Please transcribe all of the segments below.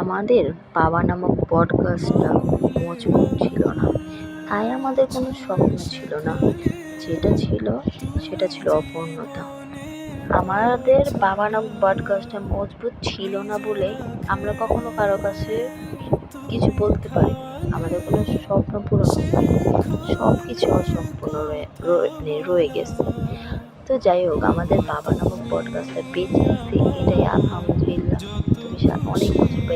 আমাদের বাবা নামক বটগাছটা মজবুত ছিল না। তাই আমাদের কোনো স্বপ্ন ছিল না। যেটা ছিল, সেটা ছিল অপূর্ণতা। আমাদের বাবা নামক বটগাছটা মজবুত ছিল না বলে আমরা কখনো কারও কাছে কিছু বলতে পারি আমাদের কোনো স্বপ্ন পূরণ সব কিছু অসম্পূর্ণ রয়ে রয়ে গেছে। তো যাই হোক, আমাদের বাবা নামক বটগাছটা বেঁচে আছে, এটাই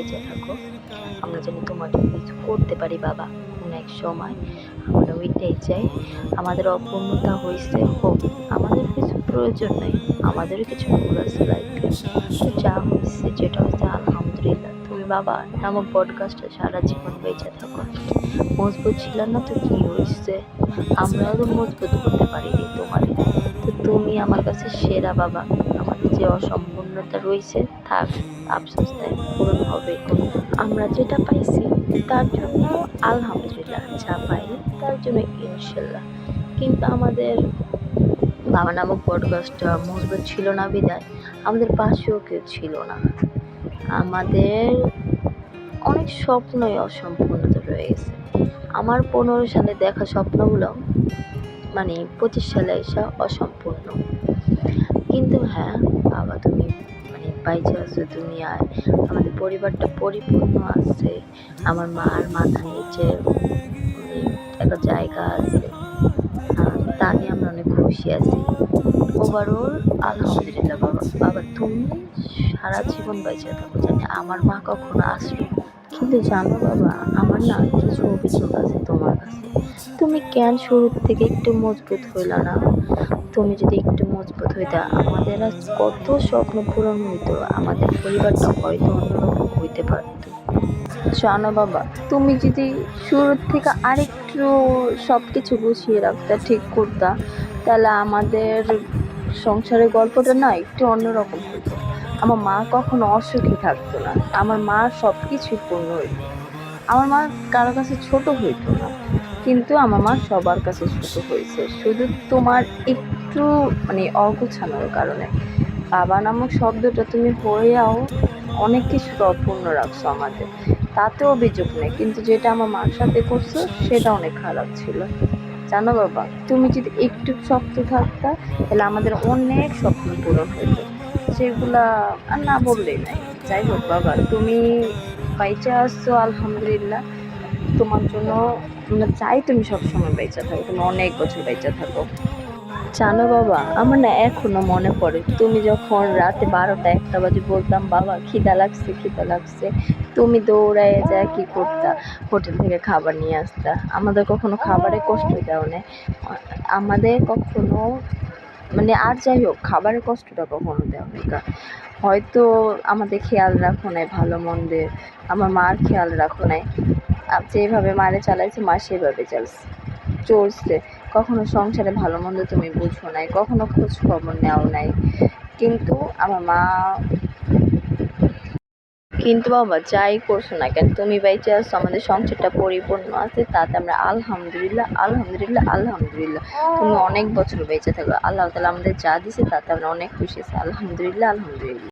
বেঁচে থাকো আমরা যেন জন্য কিছু করতে পারি বাবা কোনো এক সময় আমরা ওইটাই চাই আমাদের অপূর্ণতা হয়েছে, হোক, আমাদের কিছু প্রয়োজন নেই, আমাদেরও কিছু ভুল আছে লাইফে যা হয়েছে যেটা হয়েছে, আলহামদুলিল্লাহ। তুমি বাবা নামক বটগাছটা সারা জীবন বেঁচে থাকো। মজবুত ছিল না তো কি হয়েছে? আমরাও তো মজবুত করতে পারিনি তোমার। তো তুমি আমার কাছে সেরা বাবা। যে অসম্পূর্ণতা রয়েছে থাক আফসোস নেই পূরণ হবে আমরা যেটা পাইছি, তার জন্য আলহামদুলিল্লাহ যা পাইনি তার জন্য ইনশাল্লাহ কিন্তু আমাদের বাবা নামক পডকাস্টটা মজবুত ছিল না বিদায় আমাদের পাশেও কেউ ছিল না। আমাদের অনেক স্বপ্নই অসম্পূর্ণতা রয়ে গেছে। আমার পনেরো সালে দেখা স্বপ্নগুলো মানে পঁচিশ সালে এসে অসম্পূর্ণ। কিন্তু হ্যাঁ বাবা তুমি মানে বাইচে আছো দুনিয়ায় আমাদের পরিবারটা পরিপূর্ণ আছে, আমার মার মাথার নিচে মানে একটা জায়গা আছে। তা নিয়ে আমরা অনেক খুশি আছি। ওভারঅল আলহামদুলিল্লাহ বাবা বাবা তুমি সারা জীবন বেঁচে থাকো। জানি আমার মা কখনো আসলো কিন্তু জানো বাবা, আমার না কিছু অভিযোগ আছে তোমার কাছে। তুমি কেন শুরুর থেকে একটু মজবুত হইল না? তুমি যদি একটু মজবুত হইতে, আমাদের আজ কত স্বপ্ন পূরণ হইতো, আমাদের পরিবারটা হয়তো অন্যরকম হইতে পারতো। জানো বাবা, তুমি যদি শুরুর থেকে আরেকটু সব কিছু গুছিয়ে রাখতে, ঠিক করতা, তাহলে আমাদের সংসারের গল্পটা না একটু অন্যরকম হতো আমার মা কখনো অসুখী থাকতো না, আমার মা সব কিছুই পূর্ণ হইতো। আমার মা কারও কাছে ছোট হইতো না। কিন্তু আমার মা সবার কাছে ছোট হয়েছে। শুধু তোমার একটু মানে অগোছানোর কারণে। বাবা নামক শব্দটা তুমি হয়েও অনেক কিছু অপূর্ণ রাখছো আমাদের। তাতে অভিযোগ নেই, কিন্তু যেটা আমার মার সাথে করছ, সেটা অনেক খারাপ ছিল। জানো বাবা, তুমি যদি একটু শক্ত থাকতা, তাহলে আমাদের অনেক স্বপ্ন পূরণ হতো সেগুলা আর না বললেই নাই। যাই হোক বাবা, তুমি বাইচে আসছো আলহামদুলিল্লাহ। তোমার জন্য আমরা চাই তুমি সবসময় বেঁচে থাকো, তুমি অনেক বছর বেঁচে থাকো। জানো বাবা, আমার না এখনও মনে পড়ে, তুমি যখন রাতে বারোটা একটা বাজে বলতাম, বাবা, খিদা লাগছে খিদা লাগছে। তুমি দৌড়ায় যা কি করতা? হোটেল থেকে খাবার নিয়ে আসতা। আমাদের কখনো খাবারে কষ্ট দাও না। আমাদের কখনো মানে আর যাই হোক খাবারের কষ্টটা কখনো দেও না হয়তো আমাদের খেয়াল রাখো নাই, ভালো মন্দের। আমার মার খেয়াল রাখো নাই। যেভাবে মারে চালাইছে, মা সেভাবে চালছে চলছে। কখনো সংসারে ভালো মন্দ তুমি বুঝো নাই, কখনো খোঁজ খবর নেও নাই। কিন্তু আমার মা কিন্তু বাবা, যাই করছ না কেন, তুমি বাইচে আসছো আমাদের সংসারটা পরিপূর্ণ আছে, তাতে আমরা আলহামদুলিল্লাহ আলহামদুলিল্লাহ আলহামদুলিল্লাহ। তুমি অনেক বছর বেঁচে থাকো। আল্লাহ তালা আমাদের যা দিছে, তাতে আমরা অনেক খুশি আছি। আলহামদুলিল্লাহ আলহামদুলিল্লাহ।